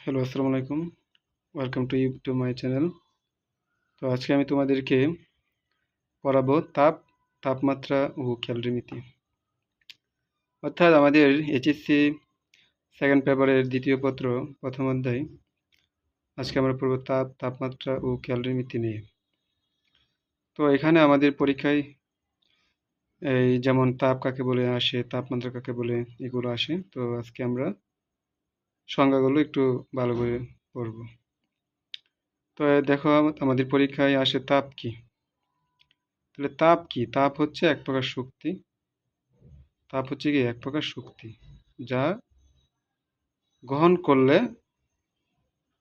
Hello আসসালামু আলাইকুম welcome to you to my channel তো আজকে আমি তোমাদেরকে পড়াবো তাপ, তাপমাত্রা ও ক্যালোরিমিতি অর্থাৎ আমাদের এইচএসসি সেকেন্ড পেপারের দ্বিতীয় পত্র, প্রথম অধ্যায়। আজকে আমরা পড়ব তাপ, তাপমাত্রা ও ক্যালোরিমিতি নিয়ে। তো এখানে আমাদের পরীক্ষায় এই যেমন তাপ কাকে বলে আসে, তাপমাত্রা কাকে বলে, এগুলো আসে। তো আজকে আমরা সংজ্ঞাগুলো একটু ভালো করে পড়ব। তো দেখো আমাদের পরীক্ষায় আসে তাপ কি? তাহলে তাপ কি? তাপ হচ্ছে এক প্রকার শক্তি। তাপ হচ্ছে কি? এক প্রকার শক্তি, যা গ্রহণ করলে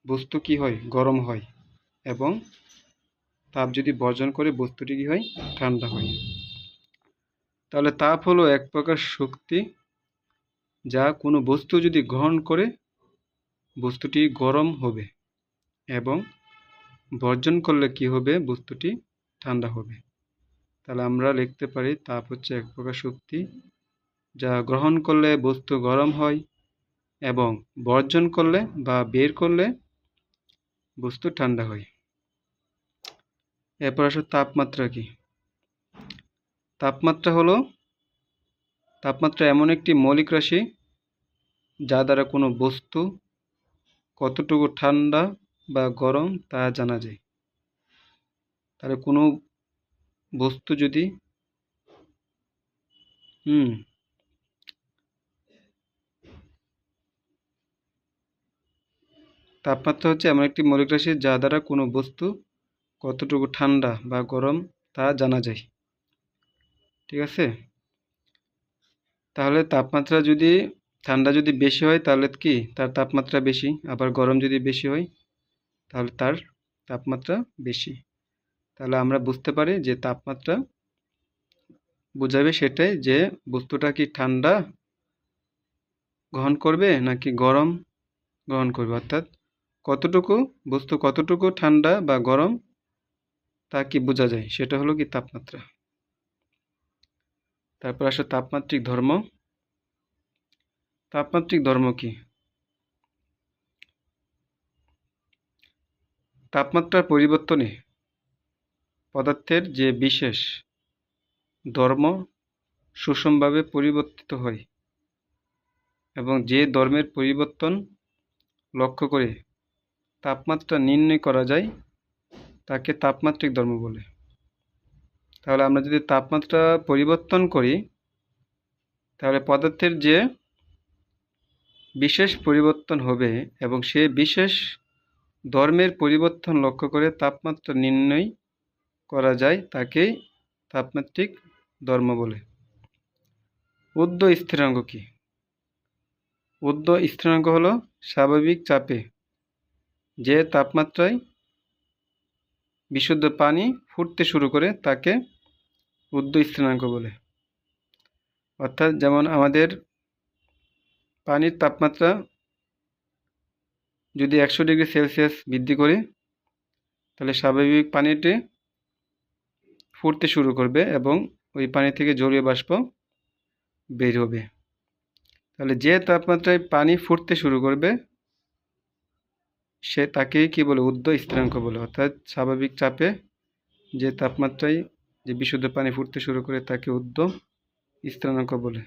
বস্তু কি হয়? গরম হয় এবং তাপ যদি বর্জন করে বস্তুটি কি হয়? ঠান্ডা হয়। তাহলে তাপ হলো এক প্রকার শক্তি, যা কোনো বস্তু যদি গ্রহণ করে বস্তুটি গরম হবে এবং বর্জন করলে কি হবে? বস্তুটি ঠান্ডা হবে। তাহলে আমরা লিখতে পারি তাপ হচ্ছে এক প্রকার শক্তি যা গ্রহণ করলে বস্তু গরম হয় এবং বর্জন করলে বা বের করলে বস্তু ঠান্ডা হয়। এরপর আসো তাপমাত্রা কি? তাপমাত্রা হলো, তাপমাত্রা এমন একটি মৌলিক রাশি যা দ্বারা কোনো বস্তু কতটুকু ঠান্ডা বা গরম তা জানা যায়। তাহলে কোনো বস্তু যদি হুম। তাপমাত্রা হচ্ছে এমন একটি মৌলিক রাশি যা দ্বারা কোনো বস্তু কতটুকু ঠান্ডা বা গরম তা জানা যায়। ঠিক আছে? তাহলে তাপমাত্রা যদি ঠান্ডা যদি বেশি হয় তাহলে কি? তার তাপমাত্রা বেশি। আবার গরম যদি বেশি হয় তাহলে তার তাপমাত্রা বেশি। তাহলে আমরা বুঝতে পারি যে তাপমাত্রা বোঝাবে সেটাই যে বস্তুটা কি ঠান্ডা গ্রহণ করবে নাকি গরম গ্রহণ করবে। অর্থাৎ কতটুকু বস্তু কতটুকু ঠান্ডা বা গরম তা কি বোঝা যায়? সেটা হলো কি তাপমাত্রা। তারপর আসে তাপমাত্রিক ধর্ম। তাপমাত্রিক ধর্ম কি? তাপমাত্রার পরিবর্তনে পদার্থের যে বিশেষ ধর্ম সুষমভাবে পরিবর্তিত হয় এবং যে ধর্মের পরিবর্তন লক্ষ্য করে তাপমাত্রা নির্ণয় করা যায়, তাকে তাপমাত্রিক ধর্ম বলে। তাহলে আমরা যদি তাপমাত্রা পরিবর্তন করি, তাহলে পদার্থের যে বিশেষ পরিবর্তন হবে এবং সে বিশেষ ধর্মের পরিবর্তন লক্ষ্য করে তাপমাত্রা নির্ণয় করা যায় তাকেই তাপমাত্রিক ধর্ম বলে। উদ্ধ স্থিরাঙ্ক কি? উদ্ধ স্থিরাঙ্ক হলো স্বাভাবিক চাপে যে তাপমাত্রায় বিশুদ্ধ পানি ফুটতে শুরু করে তাকে উদ্ধ স্থিরাঙ্ক বলে। অর্থাৎ যেমন আমাদের পানির তাপমাত্রা যদি একশো ডিগ্রি সেলসিয়াস বৃদ্ধি করি, তাহলে স্বাভাবিক পানিটি ফুটতে শুরু করবে এবং ওই পানি থেকে জলীয় বাষ্প বের হবে। তাহলে যে তাপমাত্রায় পানি ফুটতে শুরু করবে, সে তাকেই কি বলে উদ্ধ স্থিরাঙ্ক বলে। অর্থাৎ স্বাভাবিক চাপে যে তাপমাত্রায় যে বিশুদ্ধ পানি ফুটতে শুরু করে, তাকে উদ্ধ স্থিরাঙ্ক বলে।